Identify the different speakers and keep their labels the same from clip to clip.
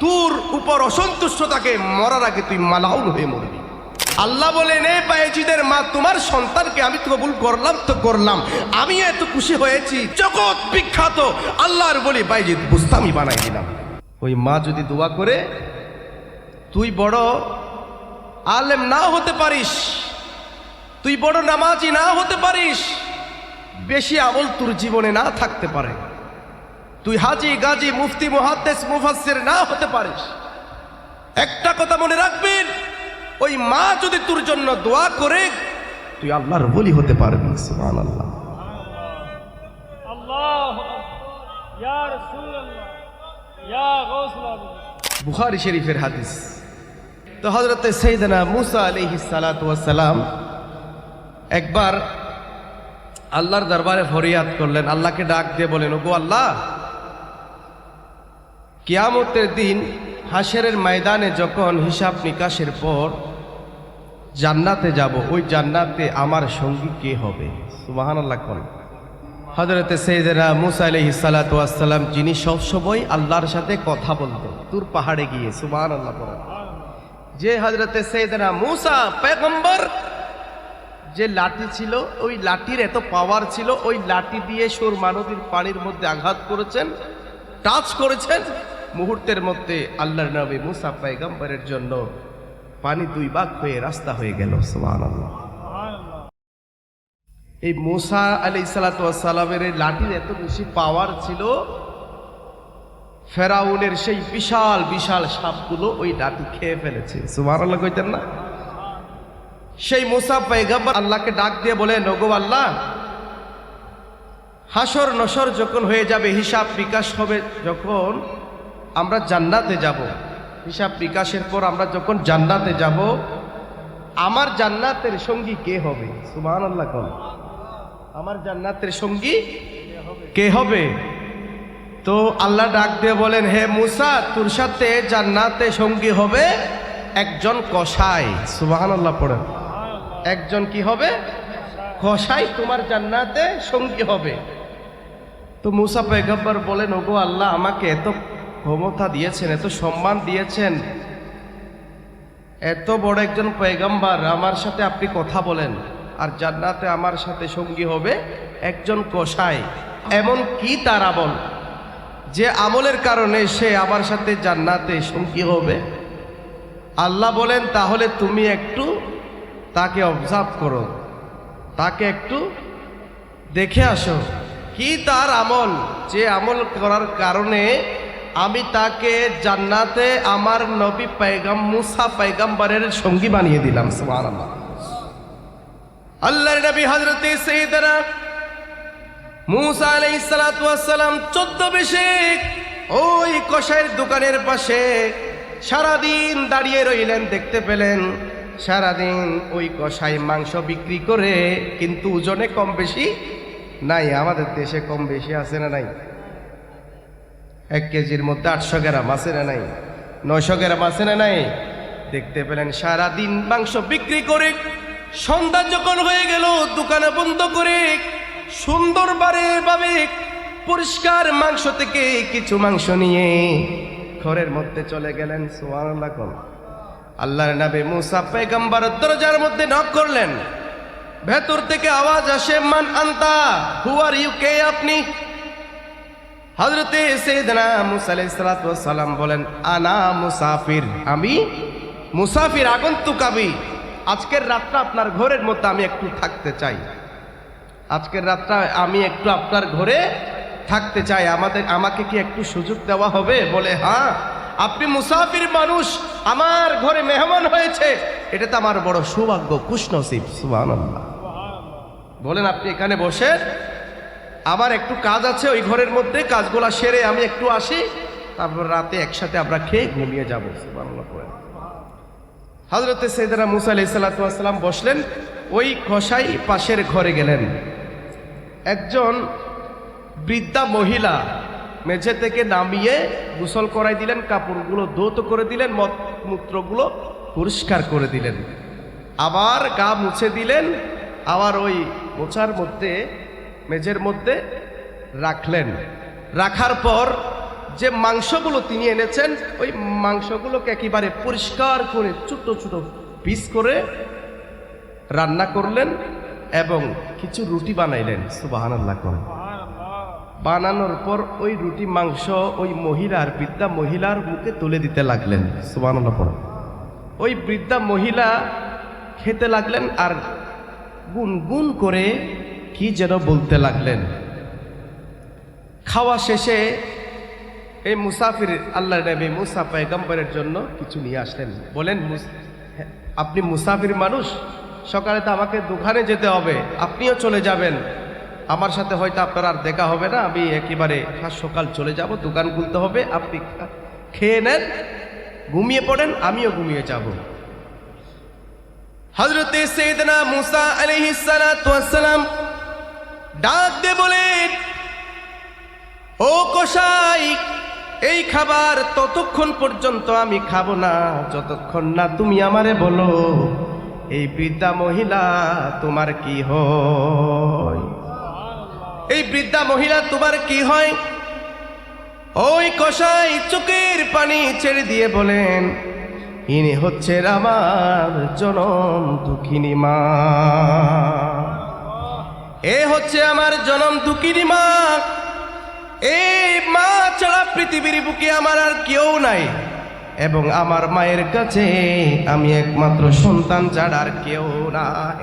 Speaker 1: তোর উপর অসন্তুষ্ট থাকে মরার আগে তুই মালাউন হয়ে মরবি। আল্লাহ বলেন, এ বায়েজিদের মা, তোমার সন্তানকে আমি কবুল করলাম, তো করলাম। আমি এত খুশি হয়েছি, জগৎ বিখ্যাত। আল্লাহর বলি বাইজিদ বুস্তামি বানাই দিলাম। ওই মা যদি দোয়া করে, তুই বড় আলেম না হতে পারিস, তুই বড় নামাজি না হতে পারিস, বেশি আমল তোর জীবনে না থাকতে পারে। তুই হাজি গাজী মুফতি মুহাদ্দেস মুফাসসির না হতে পারিস। একটা কথা মনে রাখবেন ওই মা যদি তোর জন্য দোয়া করে তুই আল্লাহর বলি হতে পারবি সুবহানাল্লাহ।
Speaker 2: আল্লাহ ইয়া রাসূলুল্লাহ ইয়া গাউসুল্লাহ
Speaker 1: বুখারি শরীফের হাদিস। তো হজরত সৈদনা মুসা আলহি সালাতাম একবার আল্লাহর দরবারে ফরিয়াদ করলেন আল্লাহকে ডাক দিয়ে বলেন ওগো আল্লাহ কিয়ামতের দিন হাসেরের ময়দানে যখন হিসাব নিকাশের পর জান্নাতে যাব, ওই জান্নাতে আমার সঙ্গী কে হবে? সুবাহান আল্লাহ কোন। হজরতে সৈয়দনা মুসা আলহি সালাতাম যিনি সবসময় আল্লাহর সাথে কথা বলতো তুর পাহাড়ে গিয়ে সুবাহান আল্লাহ যে হজরতে সৈয়দনা মুসা পেগম্বর যে লাঠি ছিল, ওই লাঠির এত পাওয়ার ছিল, ওই লাঠি দিয়ে সুর নদীর পানির মধ্যে আঘাত করেছেন। টাচ করেছেন। মুহূর্তের মধ্যে আল্লাহর নবী মুসা পায়গাম্বরের জন্য পানি দুই বাঘ হয়ে রাস্তা হয়ে গেল এই মুসা আলি সালাতামের এই লাঠির এত বেশি পাওয়ার ছিল, ফেরাউনের সেই বিশাল বিশাল সাপগুলো ওই লাঠি খেয়ে ফেলেছে। সুমার আল্লাহ কইতেন না? সেই মুসা পেগাম্বার আল্লাহকে ডাক দিয়ে বলে নগো আল্লাহ হাসর নসর যখন হয়ে যাবে, হিসাব বিকাশ হবে যখন আমরা জান্নাতে যাব। হিসাব বিকাশের পর আমরা যখন জান্নাতে যাব, আমার জান্নাতের সঙ্গী কে হবে? সুবহান আল্লাহ কোন। আমার জান্নাতের সঙ্গী কে হবে? তো আল্লাহ ডাক দিয়ে বলেন, হে মুসা, তোর সাথে জান্নাতে সঙ্গী হবে একজন কসাই। সুবহান আল্লাহ পড়েন। একজন কি হবে? কসাই তোমার জান্নাতে সঙ্গী হবে। তো মুসা পেগম্বর বলেন, ওগো আল্লাহ, আমাকে এত ক্ষমতা দিয়েছেন, এত সম্মান দিয়েছেন। এত বড় একজন পয়গম্বর, আমার সাথে আপনি কথা বলেন, আর জান্নাতে আমার সাথে সঙ্গী হবে একজন কসাই। এমন কি তার আমল? যে আমলের কারণে সে আমার সাথে জান্নাতে সঙ্গী হবে। আল্লাহ বলেন, তাহলে তুমি একটু তাকে অবজার্ভ করো, তাকে একটু দেখে আসো। কি তার আমল? যে আমল করার কারণে আমি তাকে জান্নাতে আমার নবী পাইগাম মুসা পাইগাম্বারের সঙ্গী বানিয়ে দিলাম, সুবহানাল্লাহ। আল্লাহর নবী সাইয়েদনা মুসা আলাইহিস সালাতু ওয়াস সালাম 14 বেশে ওই কষাইয়ের দোকানের পাশে সারাদিন দাঁড়িয়ে রইলেন, দেখতে পেলেন সারাদিন ওই কষাই মাংস বিক্রি করে কিন্তু ওজনে কম বেশি নাই, আমাদের দেশে কম বেশি আছে না নাই? এক কেজির মধ্যে আটশো গ্রাম আছে না নাই? নয়শো গ্রাম আছে না নাই? দেখতে পেলেন সারাদিন মাংস বিক্রি করে, সন্ধ্যা যখন হয়ে গেল, দোকানে বন্ধ করে সুন্দর বারে ভাবে পরিষ্কার মাংস থেকে কিছু মাংস নিয়ে ঘরের মধ্যে চলে গেলেন কোন। আল্লাহর নবী মুসা পেগম্বর দরজার মধ্যে নক করলেন। ভেতর থেকে আওয়াজ আসে, মান আন্তা হু আর ইউ কে আপনি? হজরতে সৈয়দনা মুসা আলাইহিস সালাতু সালাম বলেন, আনা মুসাফির, আমি মুসাফির আগন্তুক আমি। আজকের রাতটা আপনার ঘরের মধ্যে আমি একটু থাকতে চাই। আজকের রাতটা আমি একটু আপনার ঘরে থাকতে চাই। আমাদের, আমাকে কি একটু সুযোগ দেওয়া হবে? বলে হ্যাঁ আপনি মুসাফির মানুষ, আমার ঘরে মেহমান হয়েছে। এটা তো আমার বড় সৌভাগ্য কুশনসিব সুবহানাল্লাহ। বলেন, আপনি এখানে বসে আমার একটু কাজ আছে, ওই ঘরের মধ্যে কাজগুলা সেরে আমি একটু আসি। তারপর রাতে একসাথে আমরা খেয়ে ঘুমিয়ে যাব। হজরতে সৈদানা মুসা আলি সাল্লাম বসলেন, ওই কসাই পাশের ঘরে গেলেন। একজন বৃদ্ধা মহিলা মেঝে থেকে নামিয়ে গোসল করাই দিলেন, কাপড়গুলো দৌত করে দিলেন মত মূত্রগুলো পরিষ্কার করে দিলেন। আবার গা মুছে দিলেন, আবার ওই মোছার মধ্যে, মেঝের মধ্যে রাখলেন। রাখার পর যে মাংসগুলো তিনি এনেছেন, ওই মাংসগুলোকে একেবারে পরিষ্কার করে ছোট ছোট পিস করে রান্না করলেন এবং কিছু রুটি বানাইলেন। সুবাহান করেন বানানোর পর ওই রুটি মাংস ওই মহিলার বৃদ্ধা মহিলার মুখে তুলে দিতে লাগলেন। সুবাহ ওই বৃদ্ধা মহিলা খেতে লাগলেন আর গুনগুন করে কি যেন বলতে লাগলেন। খাওয়া শেষে এই মুসাফির আল্লাহ নবী মুসা পয়গম্বরের জন্য কিছু নিয়ে আসলেন। বলেন হ্যাঁ, আপনি মুসাফির মানুষ? সকালে তো আমাকে দোকানে যেতে হবে আপনিও চলে যাবেন। আমার সাথে হয়তো আপনার আর দেখা হবে না আমি একেবারে সকাল চলে যাব দোকান খুলতে হবে আপনি খেয়ে নেন ঘুমিয়ে পড়েন আমিও ঘুমিয়ে যাব। হজরতে সৈয়দনা মুসা আলাইহিস সালাতু ওয়াস সালাম ডাক দে বলেন ও কসাই, এই খাবার ততক্ষণ পর্যন্ত আমি খাব না, যতক্ষণ না তুমি আমারে বলো, এই বৃদ্ধা মহিলা তোমার কি হয়? এই বৃদ্ধা মহিলা তোমার কি হয়? ওই কষাই চোখের পানি ছেড়ে দিয়ে বলেন ইনি হচ্ছেন আমার জনম দুঃখিনী মা। এ হচ্ছে আমার জনম দুঃখিনী মা। এই মা ছাড়া পৃথিবীর বুকে আমার আর কেউ নাই। এবং আমার মায়ের কাছে আমি একমাত্র সন্তান ছাড়া আর কেউ নাই।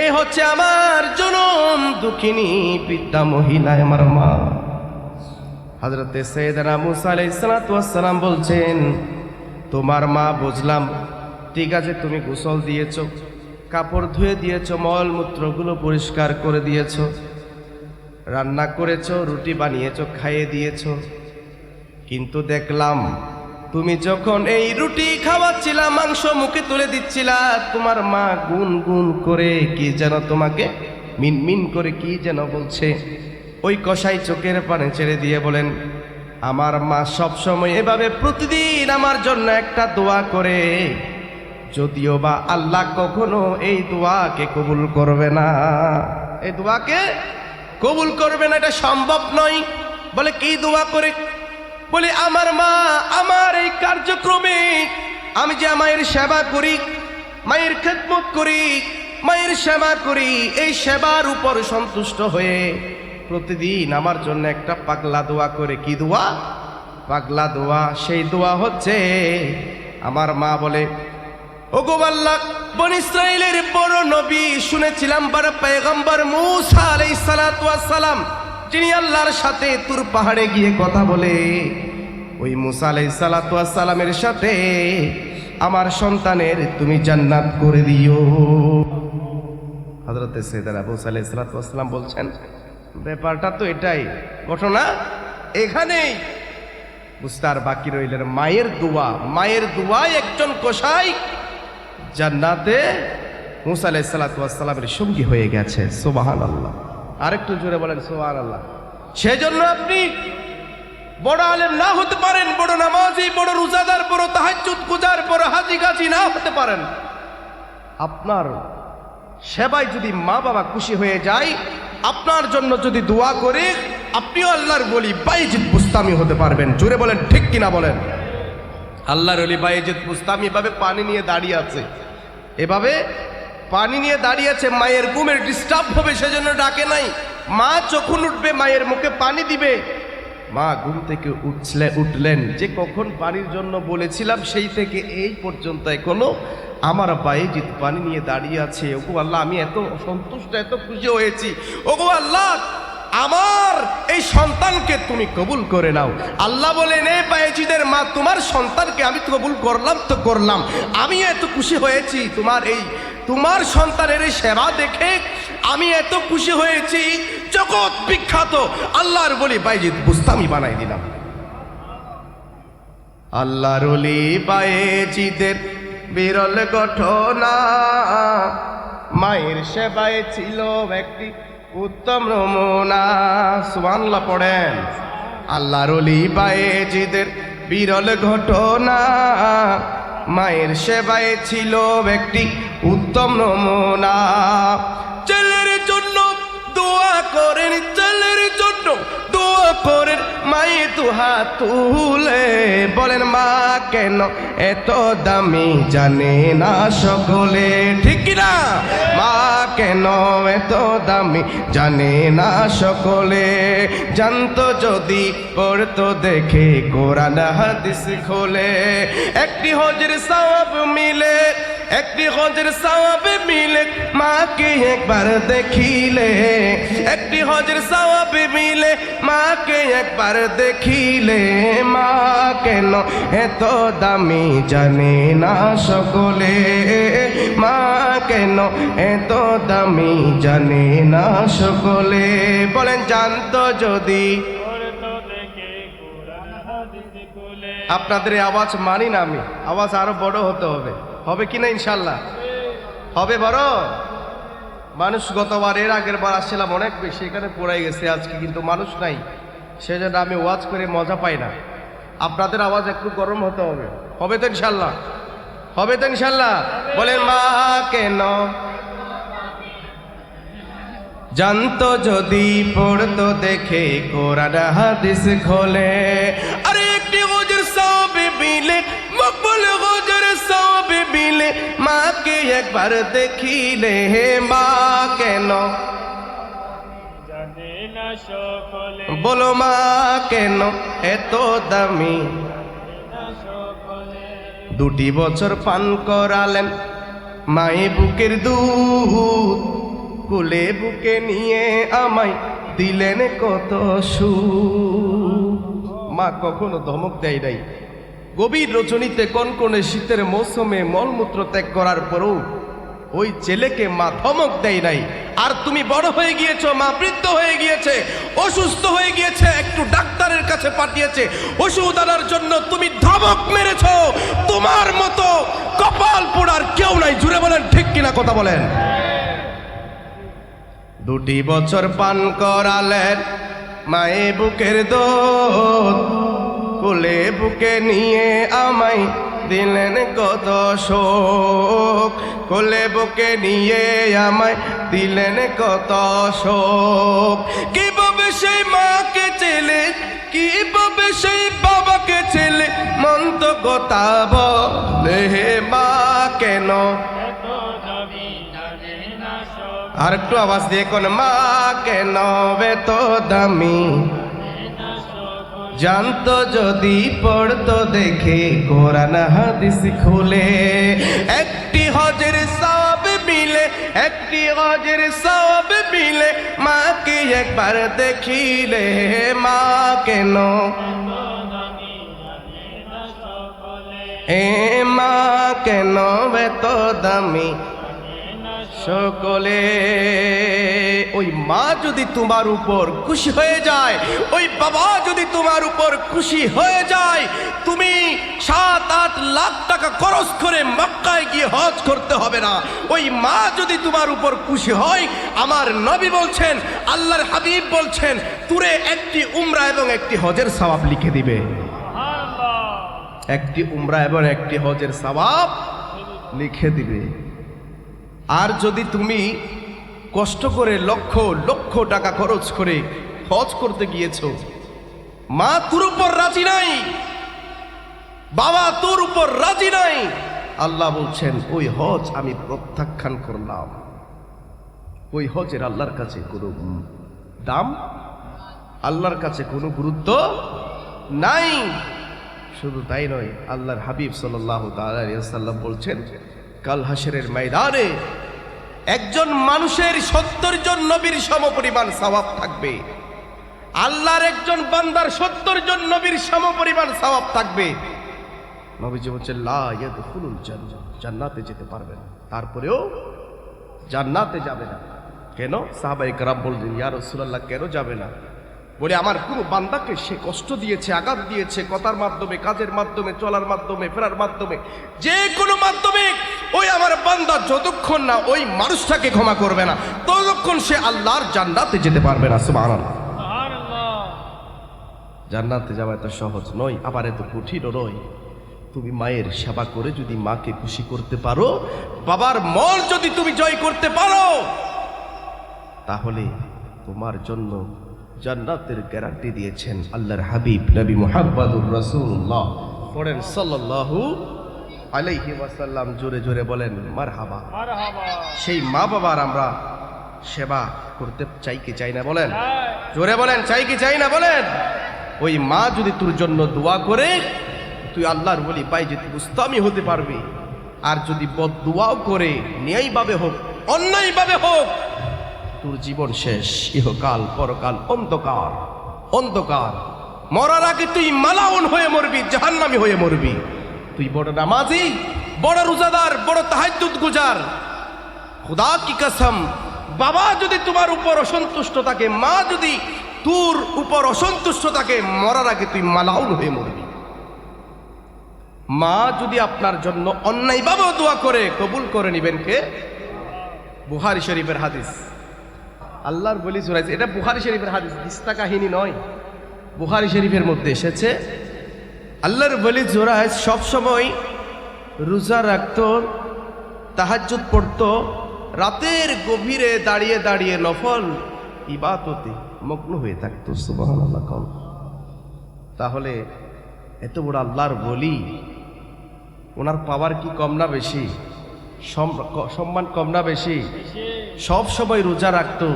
Speaker 1: এই হচ্ছে আমার জনম দুঃখিনী বৃদ্ধা মহিলা আমার মা। হজরতে সৈয়দনা মুসা আলাইসালাম বলছেন তোমার মা, বুঝলাম। ঠিক আছে, তুমি গোসল দিয়েছ। কাপড় ধুয়ে দিয়েছ, মল মূত্রগুলো পরিষ্কার করে দিয়েছ। রান্না করেছ, রুটি বানিয়েছ, খাইয়ে দিয়েছ। কিন্তু দেখলাম, তুমি যখন এই রুটি খাওয়াচ্ছিলা, মাংস মুখে তুলে দিচ্ছিলা, তোমার মা গুন গুন করে কি যেন তোমাকে মিন মিন করে কি যেন বলছে, ওই কষাই চোখের পানে ছেড়ে দিয়ে বলেন আমার মা সব সময় এভাবে প্রতিদিন আমার জন্য একটা দোয়া করে। যদিও বা আল্লাহ কখনো এই দোয়াকে কবুল করবে না। এই দোয়াকে কবুল করবে না, এটা সম্ভব নয়। বলে, কি দোয়া করে? বলে, আমার মা আমার এই কার্যক্রমে আমি যে মায়ের সেবা করি, মায়ের খেদমত করি, মায়ের সেবা করি, এই সেবার উপর সন্তুষ্ট হয়ে প্রতিদিন আমার জন্য একটা পাগলা দোয়া করে। কি দোয়া? পাগলা দোয়া। সেই দোয়া হচ্ছে, আমার মা বলে শুনেছিলাম মুসা সালাম আল্লাহর সাথে তুর পাহাড়ে গিয়ে কথা বলে। ওই মুসা সাথে, আমার সন্তানের তুমি জান্নাত করে দিও। আবু সালাইহিস সালাতু সালাম বলছেন ব্যাপারটা তো এটাই। ঘটনা এখানেই। বুঝতে বাকি রইলেন মায়ের দোয়া। মায়ের দোয়ায় একজন কসাই জান্নাতে মুসা আলাই সালাতামের সঙ্গী হয়ে গেছে। সোবাহান আল্লাহ আরেকটু জোরে বলেন সোহান আল্লাহ সেজন্য আপনি বড় আলেম না হতে পারেন, বড় নামাজি, বড় রোজাদার, বড় তাহাজুদ গুজার, বড় হাজি গাজি না হতে পারেন। আপনার সেবায় যদি মা বাবা খুশি হয়ে যায় আপনার জন্য যদি দোয়া করে, আপনিও আল্লাহর বলি বাইজিদ বুস্তামি হতে পারবেন। জোরে বলেন, ঠিক কিনা বলেন? আল্লাহর অলি বাইজিদ বুস্তামি, এভাবে পানি নিয়ে দাঁড়িয়ে আছে। এভাবে পানি নিয়ে দাঁড়িয়ে আছে, মায়ের ঘুমের ডিস্টার্ব হবে, সেজন্য ডাকে নাই। মা যখন উঠবে, মায়ের মুখে পানি দিবে। মা ঘুম থেকে উঠলে, উঠলেন। যে কখন পানির জন্য বলেছিলাম, সেই থেকে এই পর্যন্ত এখনও আমার বাইজিৎ পানি নিয়ে দাঁড়িয়ে আছে, ওগো আল্লাহ, আমি এত সন্তুষ্ট এত খুশি হয়েছি। ওগো আল্লাহ, আমার এই সন্তানকে তুমি কবুল করে নাও। আল্লাহ বলেন, এ বাইজিদের মা, তোমার সন্তানকে আমি কবুল করলাম তো করলাম। আমি এত খুশি হয়েছি তোমার এই, তোমার সন্তানের এই সেবা দেখে। আমি এত খুশি হয়েছি, জগৎ বিখ্যাত। আল্লাহর বলি বাইজিদ বুস্তামি বানাই দিলাম। আল্লাহর বায়েজিদের বিরল ঘটনা। মায়ের সেবায় ছিল একটি উত্তম নমুনা। সুবানলা পড়েন। আল্লাহর বায়েজিদের বিরল ঘটনা। মায়ের সেবায় ছিল একটি উত্তম নমুনা। তুহা তুলে বলেন, মা, কেন এত দামি জানে না সকলে? ঠিক না মা, কেন এত দামি জানে না সকলে? জানতো যদি পড়তো দেখে কোরআন হাদিস খোলে, একটি হজের সওয়াব মিলে একটি হজের সওয়াবে মিলে মাকে একবার দেখিলে। একটি হজের সওয়াবে মিলে মাকে একবার দেখিলে। মা কেন এত দামি জানে না সকলে? মা কেন এত দামি জানে না সকলে? বলেন, জানতো যদি। আপনাদের আওয়াজ মানি না আমি। আওয়াজ আরও বড় হতে হবে। হবে কি না ইনশাল্লাহ? হবে বড়। মানুষ গতবার এর আগের বার আসছিলাম অনেক বেশি, এখানে পড়াই গেছে আজকে, কিন্তু মানুষ নাই। সেজন্য আমি ওয়াজ করে মজা পাই না। আপনাদের আওয়াজ একটু গরম হতে হবে। হবে তো ইনশাল্লাহ? হবে তো ইনশাল্লাহ? বলেন, মা, কেন? জানতো যদি পড়তো দেখে কোরআন হাদিস খোলে। আরে একটি হজের সবে মিলে মকবুল হজের সবে মিলে মাকে একবার দেখিলে হে মা কেন? বলো মা কেন এত দামি? দুটি বছর পান করালেন মায়ে বুকের দুধ কুলে বুকে নিয়ে আমায় দিলেন কত সু মা কখনো ধমক দেয় নাই। গভীর রজনীতে কনকনে শীতের মৌসুমে মলমূত্র ত্যাগ করার পরও ওই ছেলেকে মা ধমক দেয় নাই। আর তুমি বড় হয়ে গিয়েছো, মা বৃদ্ধ হয়ে গিয়েছে, অসুস্থ হয়ে গিয়েছে, একটু ডাক্তারের কাছে পাঠিয়েছে, ওষুধ আনার জন্য তুমি ধমক মেরেছো। তোমার মতো কপাল পোড়ার কেউ নাই, জুড়ে বলেন, ঠিক কিনা কথা বলেন। দুটি বছর পান করালেন মায়ে বুকের দোধ কোলে বুকে নিয়ে আমায় দিলেন কত শোক। কোলে বুকে নিয়ে আমায় দিলেন কত শোক। কীভাবে সেই মাকে চেলে কীভাবে সেই বাবাকে ছেলে মন তো কথা বলে মা, কেন? আর একটু আওয়াজ দিয়ে কোন, মা, কেন তো দামি? জানতো যদি পড়তো দেখে, কোরআন হাদিস খুলে। একটি হজের সব মিলে, একটি হজের সব মিলে, মাকে একবার দেখিলে, মা কেন? এ মা কেন এত দামি? সকলে ওই মা যদি তোমার উপর খুশি হয়ে যায় ওই বাবা যদি তোমার উপর খুশি হয়ে যায় তুমি সাত আট লাখ টাকা খরচ করে মক্কায় গিয়ে হজ করতে হবে না। ওই মা যদি তোমার উপর খুশি হয় আমার নবী বলছেন আল্লাহর হাবিব বলছেন তুরে একটি উমরা এবং একটি হজের সওয়াব লিখে দিবে। একটি উমরা এবং একটি হজের সওয়াব লিখে দিবে। আর যদি তুমি কষ্ট করে লক্ষ লক্ষ টাকা খরচ করে হজ করতে গিয়েছো, মা তোর উপর রাজি নাই, বাবা তোর উপর রাজি নাই। আল্লাহ বলছেন, ওই হজ আমি প্রত্যাখ্যান করলাম। ওই হজের আল্লাহর কাছে কোনো দাম, আল্লাহর কাছে কোনো গুরুত্ব নাই। শুধু তাই নয়, আল্লাহর হাবিব সাল্লাহ তাল্লাম বলছেন কাল হাসেরের ময়দানে একজন মানুষের সত্তর জন নবীর সমপরিমাণ সওয়াব থাকবে। আল্লাহর একজন বান্দার সত্তর জন নবীর সমপরিমাণ সওয়াব থাকবে। নবীজি জান্নাহ জান্নাতে। যেতে পারবে না। তারপরেও জান্নাতে যাবে না। কেন? সাহাবাই কারাম বললেন, ইয়া রাসূলুল্লাহ, কেন যাবে না? বলে আমার কোনো বান্দাকে সে কষ্ট দিয়েছে আঘাত দিয়েছে কথার মাধ্যমে কাজের মাধ্যমে চলার মাধ্যমে ফেরার মাধ্যমে যে কোনো মাধ্যমে ওই আমার বান্দা যতক্ষণ না ওই মানুষটাকে ক্ষমা করবে না ততক্ষণ সে আল্লাহর জান্নাতে যেতে পারবে না সুবহানাল্লাহ। জান্নাতে যাওয়া এত সহজ নয় আবার এত কঠিনও নয়। তুমি মায়ের সেবা করে যদি মাকে খুশি করতে পারো বাবার মন যদি তুমি জয় করতে পারো তাহলে তোমার জন্য জান্নাতের গ্যারান্টি দিয়েছেন আল্লাহর হাবিব নবী মুহাম্মদুর রাসূলুল্লাহ। পড়েন সাল্লাল্লাহু আলাইহি ওয়াসাল্লাম জোরে জোরে বলেন মারহাবা।
Speaker 2: মারহাবা।
Speaker 1: সেই মা বাবার আমরা সেবা করতে চাই কি চাই না বলেন? জোরে বলেন চাই কি চাই না বলেন? ওই মা যদি তোর জন্য দোয়া করে তুই আল্লাহর বলি পাই যে তুই বুস্তামি হতে পারবি। আর যদি বদ দোয়াও করে ন্যায়ভাবে হোক অন্যায়ভাবে হোক তোর জীবন শেষ, ইহকাল, পরকাল, অন্ধকার অন্ধকার। মরার আগে তুই মালাউন হয়ে মরবি, জাহান্নামি হয়ে মরবি। তুই বড় নামাজি, বড় রোজাদার, বড় তাহাজ্জুদ গুজার। খুদা কি কসম, বাবা যদি তোমার উপর অসন্তুষ্ট থাকে, মা যদি তোর উপর অসন্তুষ্ট থাকে, মরার আগে তুই মালাউন হয়ে মরবি। মা যদি আপনার জন্য অন্যায়ভাবে দোয়া করে, কবুল করে নিবেন কে? বুহারি শরীফের হাদিস। আল্লাহর বলি জোরাইছে এটা বুহারি শরীফের হাদিস, দিস্তা কাহিনী নয়। বুহারি শরীফের মধ্যে এসেছে, আল্লাহর বলি জোরাইজ সবসময় রোজা রাখত, তাহাজ্জুদ পড়তো, রাতের গভীরে দাঁড়িয়ে দাঁড়িয়ে নফল ইবাদতে মগ্ন হয়ে থাকতো তাহলে এত বড় আল্লাহর বলি, ওনার পাওয়ার কি কম না বেশি? সম্মান কম না বেশি? সব সময় রোজা রাখতো।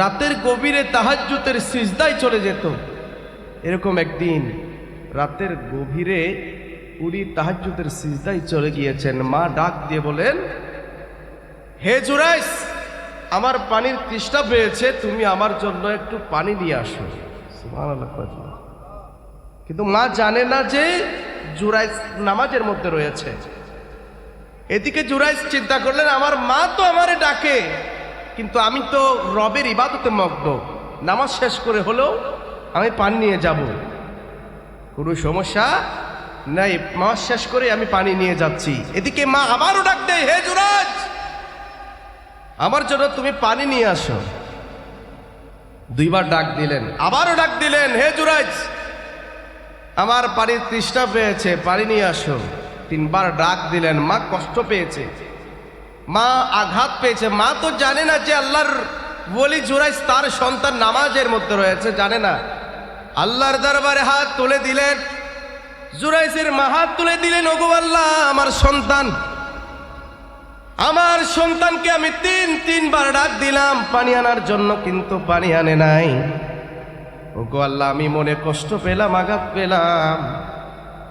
Speaker 1: রাতের গভীরে তাহাজ্জুতের সিজদায় চলে যেত। এরকম একদিন রাতের গভীরে উনি তাহাজ্জুতের সিজদায় চলে গিয়েছেন। মা ডাক দিয়ে বলেন, হে জুরাইস আমার পানির তৃষ্ণা পেয়েছে তুমি আমার জন্য একটু পানি নিয়ে আসো। কিন্তু মা জানে না যে জুরাইস নামাজের মধ্যে রয়েছে। এদিকে জুরাইস চিন্তা করলেন, আমার মা তো আমারে ডাকে, কিন্তু আমি তো রবের ইবাদতে মগ্ন। নামাজ শেষ করে হলেও আমি পানি নিয়ে যাব। কোনো সমস্যা নাই, নামাজ শেষ করে আমি পানি নিয়ে যাচ্ছি। এদিকে মা আবারও ডাক দেয়, হে জুরাজ আমার জন্য তুমি পানি নিয়ে আসো। দুইবার ডাক দিলেন, আবারও ডাক দিলেন, হে জুরাজ আমার পানির তৃষ্ণা পেয়েছে, পানি নিয়ে আসো। তিনবার ডাক দিলেন, মা কষ্ট পেয়েছে। মা আঘাত পেয়েছে। মা তো জানে না যে আল্লাহর বলি জোরাইস তার সন্তান নামাজের মধ্যে রয়েছে, জানে না। আল্লাহর দরবারে হাত তুলে দিলেন। জুরাইসের মা হাত তুলে দিলেন, ওগো আল্লাহ, আমার সন্তান। আমার সন্তানকে আমি তিন, তিনবার ডাক দিলাম, পানি আনার জন্য কিন্তু পানি আনে নাই। ওগো আল্লাহ, আমি মনে কষ্ট পেলাম, আঘাত পেলাম।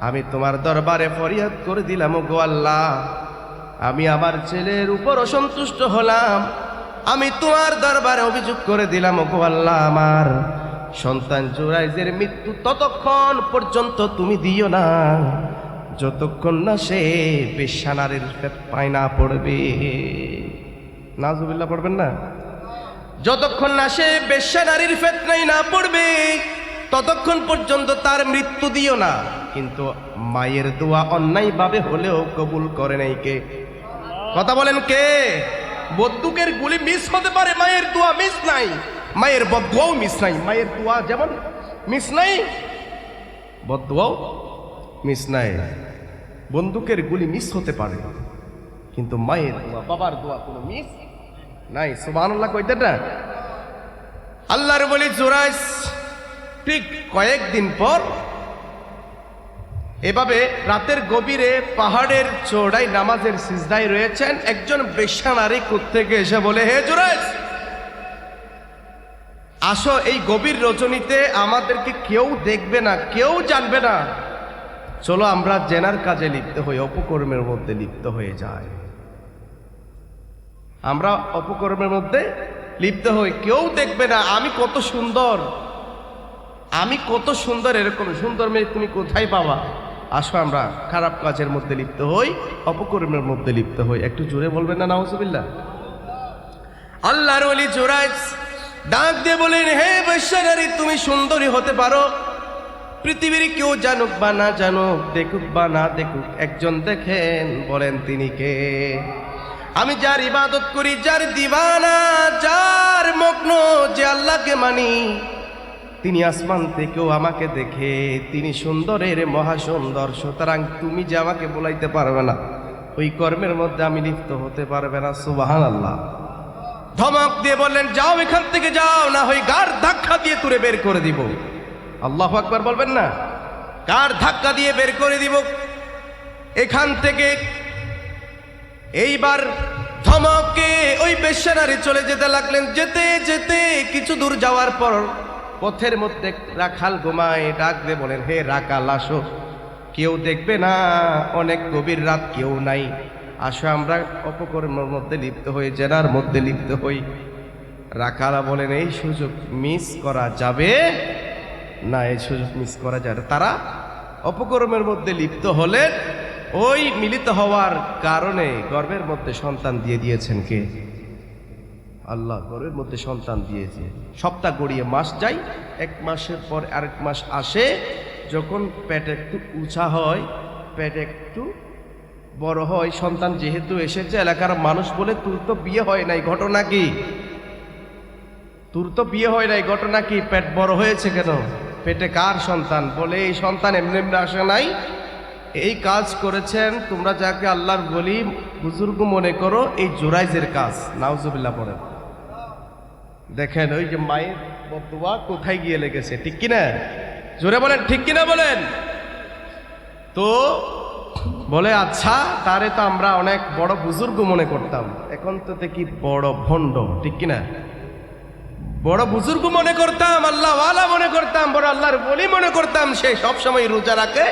Speaker 1: আমি তোমার দরবারে ফরিয়াদ করে দিলাম, ওগো আল্লাহ। আমি আমার ছেলের উপর অসন্তুষ্ট হলাম। আমি তোমার দরবারে অভিযোগ করে দিলাম, ওগো আল্লাহ আমার। সন্তান জুরাইজের মৃত্যু ততক্ষণ পর্যন্ত তুমি দিও না। যতক্ষণ না সে বেশানারের পায় না পড়বে। নাজুবিল্লাহ পড়বেন না? যতক্ষণ না সে বেশ্যা নারীর ফেতনাই না পড়বে, ততক্ষণ পর্যন্ত তার মৃত্যু দিও না। কিন্তু মায়ের দোয়া অন্যায়ভাবে হলেও কবুল করে নাই কে? কথা বলেন কে? বন্দুকের গুলি মিস হতে পারে, মায়ের দোয়া মিস নাই। মায়ের বদুয়াও মিস নাই। মায়ের দোয়া যেমন মিস নাই বদুয়াও মিস নাই। বন্দুকের গুলি মিস হতে পারে, কিন্তু মায়ের দোয়া, বাবার দোয়া কোনো মিস নাই। সুবহানাল্লাহ কইতেন না? আল্লাহর বলি জোরাইস ঠিক কয়েকদিন পর এভাবে রাতের গভীরে পাহাড়ের চৌড়াই নামাজের সিজদায় রয়েছেন একজন বেশ্যা নারী থেকে এসে বলে, হে জোরাইস আসো এই গভীর রজনীতে, আমাদেরকে কেউ দেখবে না, কেউ জানবে না। চলো আমরা জেনার কাজে লিপ্ত হই, অপকর্মের মধ্যে লিপ্ত হয়ে যায় আমরা অপকর্মের মধ্যে লিপ্ত হই, কেউ দেখবে না, আমি কত সুন্দর, আমি কত সুন্দর এরকম, সুন্দর মেয়ে তুমি কোথায় পাবা? আসো আমরা খারাপ কাজের মধ্যে লিপ্ত হই, অপকর্মের মধ্যে লিপ্ত হই। একটু জোরে বলবেন না, নাউজুবিল্লাহ। আল্লাহর ওলি জোরাইজ ডাক দিয়ে বলেন, হে বৈশ্বরারি তুমি সুন্দরী হতে পারো। পৃথিবীর কেউ জানুক বা না জানুক, দেখুক বা না দেখুক, একজন দেখেন, বলেন তিনি কে? আমি যার ইবাদত করি, যার দিবানা, যার মগ্ন, যে আল্লাহকে মানি তিনি আসমান থেকেও আমাকে দেখে, তিনি সুন্দরের মহাসুন্দর, সুতরাং তুমি যে আমাকে বলাইতে পারবে না, ওই কর্মের মধ্যে আমি লিপ্ত হতে পারবে না সুবাহান আল্লাহ ধমক দিয়ে বললেন, যাও এখান থেকে যাও, না হয় গার ধাক্কা দিয়ে তুলে বের করে দিব। আল্লাহ আকবার বলবেন না কার ধাক্কা দিয়ে বের করে দিব। এখান থেকে এইবার ধমকে ওই বেশ্যানারি চলে যেতে লাগলেন। যেতে যেতে কিছু দূর যাওয়ার পর পথের মধ্যে রাখাল ঘুমায় ডাক দিয়ে বলেন, হে রাখাল আসো। কেউ দেখবে না, অনেক গভীর রাত, কেউ নাই। আসো, আমরা অপকর্মের মধ্যে লিপ্ত হই জেনার মধ্যে লিপ্ত হই। রাখালা বলেন, এই সুযোগ মিস করা যাবে? না, এই সুযোগ মিস করা যাবে তারা অপকর্মের মধ্যে লিপ্ত হলেন ওই মিলিত হওয়ার কারণে গর্বের মধ্যে সন্তান দিয়ে দিয়েছেন কে? আল্লাহ গর্ভের মধ্যে সন্তান দিয়েছে। সপ্তাহ গড়িয়ে মাস যায়, এক মাসের পর আরেক মাস আসে, যখন পেট একটু উঁচা হয়, পেট একটু বড় হয়, সন্তান যেহেতু এসেছে, এলাকার মানুষ বলে, তোর তো বিয়ে হয় নাই, ঘটনা কি? তোর তো বিয়ে হয় নাই, ঘটনা কি? পেট বড় হয়েছে কেন? পেটে কার সন্তান? বলে, এই সন্তান এমনি এমনি আসে নাই। এই কাজ করেছেন, তোমরা যাকে আল্লাহর বলি, বুজুর্গ মনে করো, এই জোরাইজের কাজ। নাউজুবিল্লাহ পড়েন। দেখেন ওই যে মায়ের বদুয়া কোথায় গিয়ে লেগেছে, ঠিক কিনা? জোরে বলেন, ঠিক কিনা বলেন? তো বলে আচ্ছা তারে তো আমরা অনেক বড় বুজুর্গ মনে করতাম, এখন তো দেখি বড় ভণ্ড, ঠিক কিনা? বড় বুজুর্গ মনে করতাম আল্লাহ মনে করতাম, বড় আল্লাহর বলি মনে করতাম, সে সবসময় রোজা রাখে,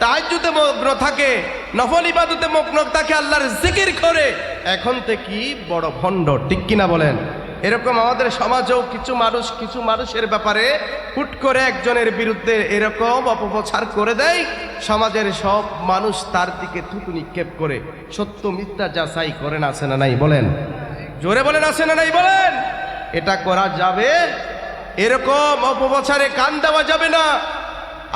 Speaker 1: তাহাজ্জুদে মগ্ন থাকে, নফল ইবাদতে মগ্ন থাকে, আল্লাহর জিকির করে। এখন থেকে বড় ভণ্ড, ঠিক কিনা বলেন? এরকম আমাদের সমাজেও কিছু মানুষ, কিছু মানুষের ব্যাপারে হুট করে একজনের বিরুদ্ধে এরকম অপপ্রচার করে দেয়। সমাজের সব মানুষ তার দিকে থুতু নিক্ষেপ করে। সত্য, মিথ্যা যাচাই করেন, আছে না নাই? বলেন। জোরে বলেন, আছে না নাই? বলেন। এটা করা যাবে। এরকম অপপ্রচারে কান দেওয়া যাবে না।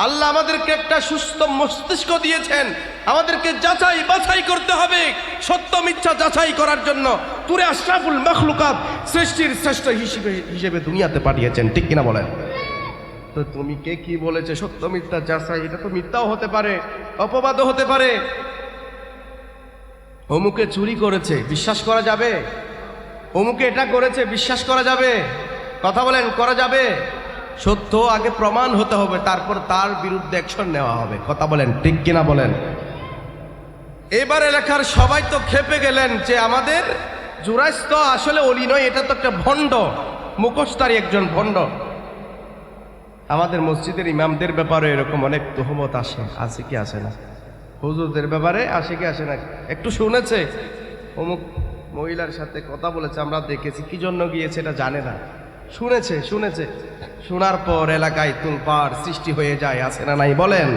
Speaker 1: আল্লাহ আমাদেরকে একটা সুস্থ মস্তিষ্ক দিয়েছেন। আমাদেরকে যাচাই বাছাই করতে হবে, সত্য মিথ্যা যাচাই করার জন্য। তুরে আশরাফুল মখলুকাত সৃষ্টির শ্রেষ্ঠ হিসেবে হিসেবে দুনিয়াতে পাঠিয়েছেন, ঠিক কিনা বলেন? তো তুমি কে কি বলেছে? সত্য মিথ্যা যাচাই, এটা তো মিথ্যাও হতে পারে, অপবাদও হতে পারে। অমুকে চুরি করেছে, বিশ্বাস করা যাবে? অমুকে এটা করেছে, বিশ্বাস করা যাবে? কথা বলেন, করা যাবে? সত্য আগে প্রমাণ হতে হবে, তারপর তার বিরুদ্ধে অ্যাকশন নেওয়া হবে। কথা বলেন, ঠিক কিনা বলেন? এবার এলাকার সবাই তো খেপে গেলেন যে আমাদের জুরাইস তো আসলে অলি নয়, এটা তো একটা ভণ্ড মুখোশতারি একজন ভণ্ড। আমাদের মসজিদের ইমামদের ব্যাপারে এরকম অনেক তহমত আসে, আছে কি আসে না? হুজুরদের ব্যাপারে আসে কি আসে না? একটু শুনেছে, অমুক মহিলার সাথে কথা বলেছে, আমরা দেখেছি, কি জন্য গিয়েছে এটা জানে না। শুনেছে শুনেছে। শোনার পর এলাকায় তুলপার সৃষ্টি হয়ে যায়, আছে না নাই? বলেন,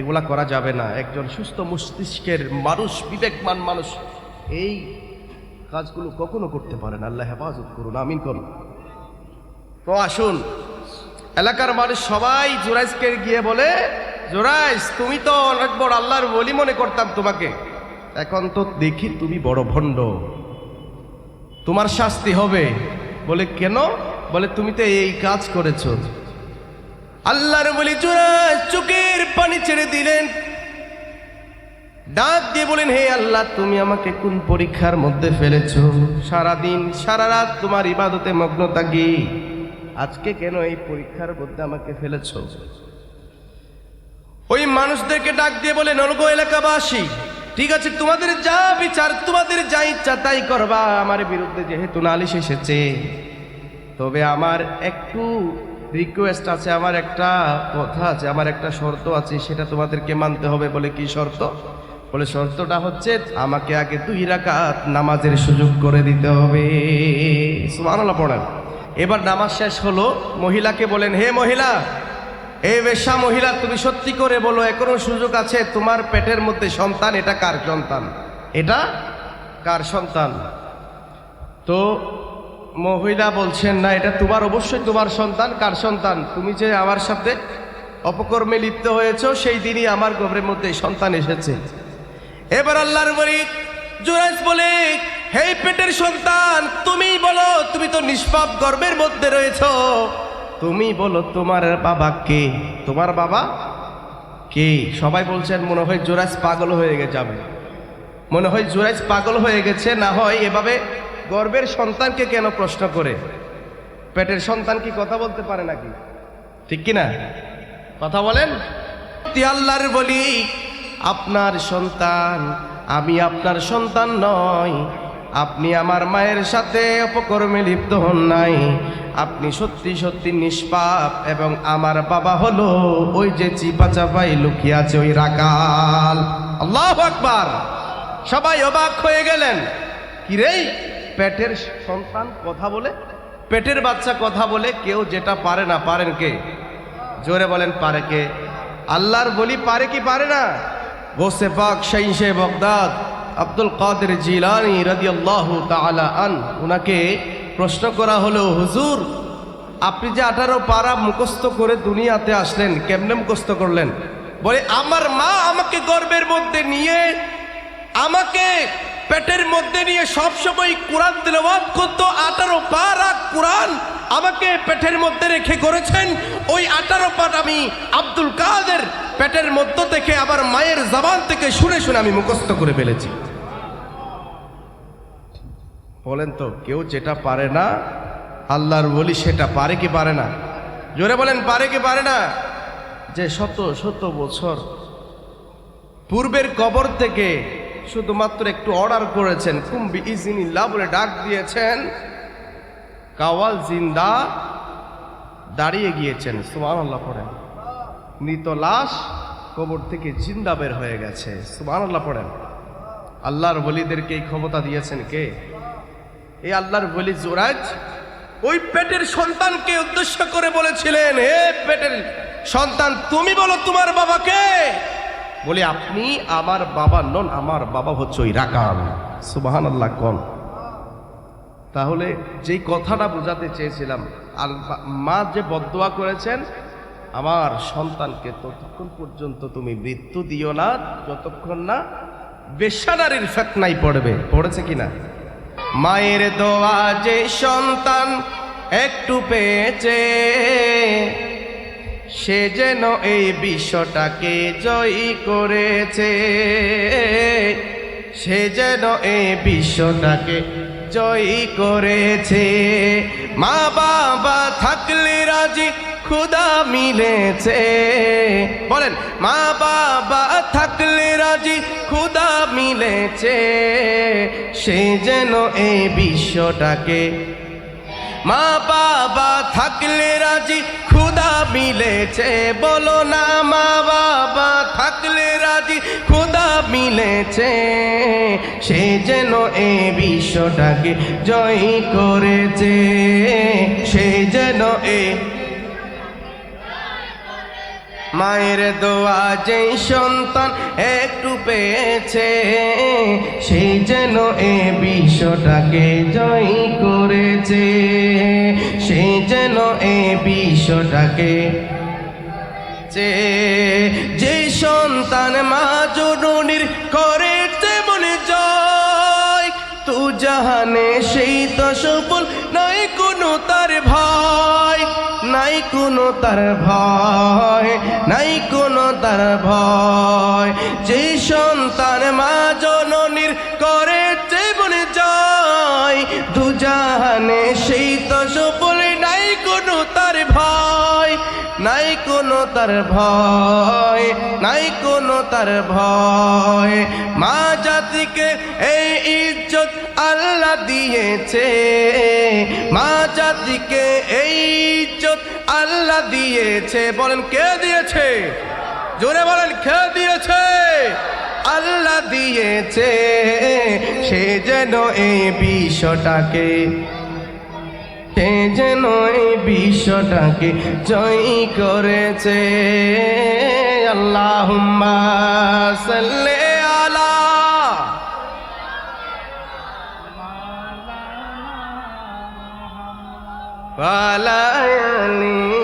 Speaker 1: এগুলা করা যাবে না। একজন সুস্থ মস্তিষ্কের মানুষ, বিবেকমান মানুষ, এই কাজগুলো কখনো করতে পারেন আল্লাহ হেফাজত করুন, আমিন করুন। তো আসুন, এলাকার মানুষ সবাই জোরাইজকে গিয়ে বলে জোরাইজ তুমি তো অনেক বড় আল্লাহর বলি মনে করতাম তোমাকে। এখন তো দেখি তুমি বড় ভণ্ড। তোমার শাস্তি হবে। বলে, কেন? বলে, তুমি তো এই কাজ করেছ। আল্লাহর বলি জোরাইজ চোখের পানি ছেড়ে দিলেন। ডাক দিয়ে বলেন, হে আল্লাহ, তুমি আমাকে কোন পরীক্ষার মধ্যে ফেলেছো? সারাদিন সারা রাত তোমার ইবাদতে মগ্ন থাকি। আজকে কেন এই পরীক্ষার মধ্যে আমাকে ফেলেছ? ওই মানুষদেরকে ডাক দিয়ে বলে নলগো এলাকাবাসী ঠিক আছে, তোমাদের যা বিচার, তোমাদের যা ইচ্ছা তাই করবা। আমার বিরুদ্ধে যেহেতু নালিশ এসেছে, তবে আমার একটু রিকোয়েস্ট আছে, আমার একটা কথা আছে, আমার একটা শর্ত আছে, সেটা তোমাদেরকে মানতে হবে বলে কি শর্ত? বলে শর্তটা হচ্ছে, আমাকে আগে দুই রাকাত নামাজের সুযোগ করে দিতে হবে। সুবহানাল্লাহ, পড়েন। এবার নামাজ শেষ হলো, মহিলাকে বলেন, হে মহিলা এ বেশা মহিলা তুমি সত্যি করে বলো এখনও সুযোগ আছে তোমার পেটের মধ্যে সন্তান এটা কার সন্তান? এটা? কার সন্তান? তো মহিলা বলছেন না এটা তোমার অবশ্যই তোমার সন্তান কার সন্তান? তুমি যে আমার সাথে অপকর্মে লিপ্ত হয়েছ সেই দিনই আমার গর্ভের মধ্যে সন্তান এসেছে। এবার আল্লাহর বলি জুরাইজ বলে হে পেটের সন্তান তুমি বলো তুমি তো নিষ্পাপ গর্বের মধ্যে রয়েছ। তুমি বলো, তোমার বাবা কে? তোমার বাবা কে? সবাই বলছেন, মনে হয় জোরাইজ পাগল হয়ে গে যাবে। মনে হয় জুরাইজ পাগল হয়ে গেছে, না হয় এভাবে গর্বের সন্তানকে কেন প্রশ্ন করে? পেটের সন্তান কি কথা বলতে পারে নাকি? ঠিক কি না কথা বলেন? আল্লাহর বলি, আপনার সন্তান, আমি আপনার সন্তান নয়। আপনি আমার মায়ের সাথে অপকর্মে লিপ্ত হন নাই। আপনি সত্যি সত্যি নিষ্পাপ এবং আমার বাবা হলো ওই যে চিপা চাপাই লুকিয়ে আছে ওই রাকাল। আল্লাহ আকবার! সবাই অবাক হয়ে গেলেন। কিরে পেটের সন্তান কথা বলে? পেটের বাচ্চা কথা বলে কেউ যেটা পারে না, পারেন কে? জোরে বলেন, পারে কে? আল্লাহর বলি পারে কি পারে না? গোসে পাক শাইশে বগদাদ। আব্দুল কাদের জিলানি রাদিয়াল্লাহু তাআলা আন ওনাকে প্রশ্ন করা হলো, হুজুর, আপনি যে আঠারো পারা মুখস্থ করে দুনিয়াতে আসলেন, কেমনে মুখস্থ করলেন? বলে, আমার মা আমাকে গর্বের মধ্যে নিয়ে, আমাকে পেটের মধ্যে নিয়ে সবসময় কোরআন তেলাওয়াত করতো, আঠারো পারা কোরআন আমাকে পেটের মধ্যে রেখে করেছেন। ওই আঠারো পাঠ আমি আব্দুল কাদের পেটের মধ্য থেকে আমার মায়ের জবান থেকে শুনে শুনে আমি মুখস্থ করে ফেলেছি। বলেন তো, কেউ যেটা পারে না, আল্লাহর বলি সেটা পারে কি পারে না? জোরে বলেন, পারে কি পারে না? যে শত শত বছর পূর্বের কবর থেকে শুধুমাত্র একটু অর্ডার করেছেন কুম্বি ইজিনিল্লাহ বলে ডাক দিয়েছেন, কাওয়াল জিন্দা দাঁড়িয়ে গিয়েছেন সুমান আল্লাহ পড়েন। মৃত লাশ কবর থেকে জিন্দা বের হয়ে গেছে সুমান আল্লাহ পড়েন। আল্লাহর বলিদেরকে এই ক্ষমতা দিয়েছেন কে? এই আল্লাহর বলি জোরাজ ওই পেটের সন্তানকে উদ্দেশ্য করে বলেছিলেন, হে পেটের সন্তান, তুমি বলো তোমার বাবাকে? বলে, আপনি আমার বাবা নন, আমার বাবা হচ্ছে ওই রাকাম সুবাহান আল্লাহ কন। তাহলে যেই কথাটা বোঝাতে চেয়েছিলাম, আর মা যে বদোয়া করেছেন, আমার সন্তানকে ততক্ষণ পর্যন্ত তুমি মৃত্যু দিও না, যতক্ষণ না বেশানারির ফেতনাই পড়বে। পড়েছে কিনা? মায়ের দোয়া যে সন্তান একটু পেয়েছে, সে যেন এই বিশ্বটাকে জয়ী করেছে। সে যেন এই বিশ্বটাকে জয়ী করেছে। মা বাবা থাকলে রাজি খুদা মিলেছে। বলেন, মা বাবা থাকলে রাজি, খুদা মিলেছে। সে যেন এই বিশ্বটাকে। মা বাবা থাকলে রাজি, খুদা মিলেছে। বলো না, মা বাবা থাকলে রাজি, খুদা মিলেছে। সে যেন এ বিশ্বটাকে জয় করেছে। সে যেন এ মায়ের দোয়া যেই সন্তান একটু পেয়েছে, সেই যেন এ বিশ্বটাকে জয় করেছে, সেই যেন এ বিশ্বটাকে যে সন্তান মা জননীর করেছে মনে জয়, তু জাহানে সেই তো সফল নাই কোনো তার কোনো তার ভয়, নাই কোনো তার ভয়। যে সন্তান মা জননীর করেছে মনে জয় দু জাহানে সেই তো সফল, নাই কোনো তার ভয়, নাই কোনো তার ভয়, নাই কোনো তার ভয়। মা জাতিকে এই আল্লাহ দিয়েছে। মা জাতিকে এই ইজ্জত আল্লাহ দিয়েছে। বলেন, কে দিয়েছে? জোরে বলেন, কে দিয়েছে? আল্লাহ দিয়েছে। সে যেন এই বিশ্বটাকে, সে যেন এই বিশ্বটাকে জয় করেছে। আল্লাহ সাল্লে পালায়ানি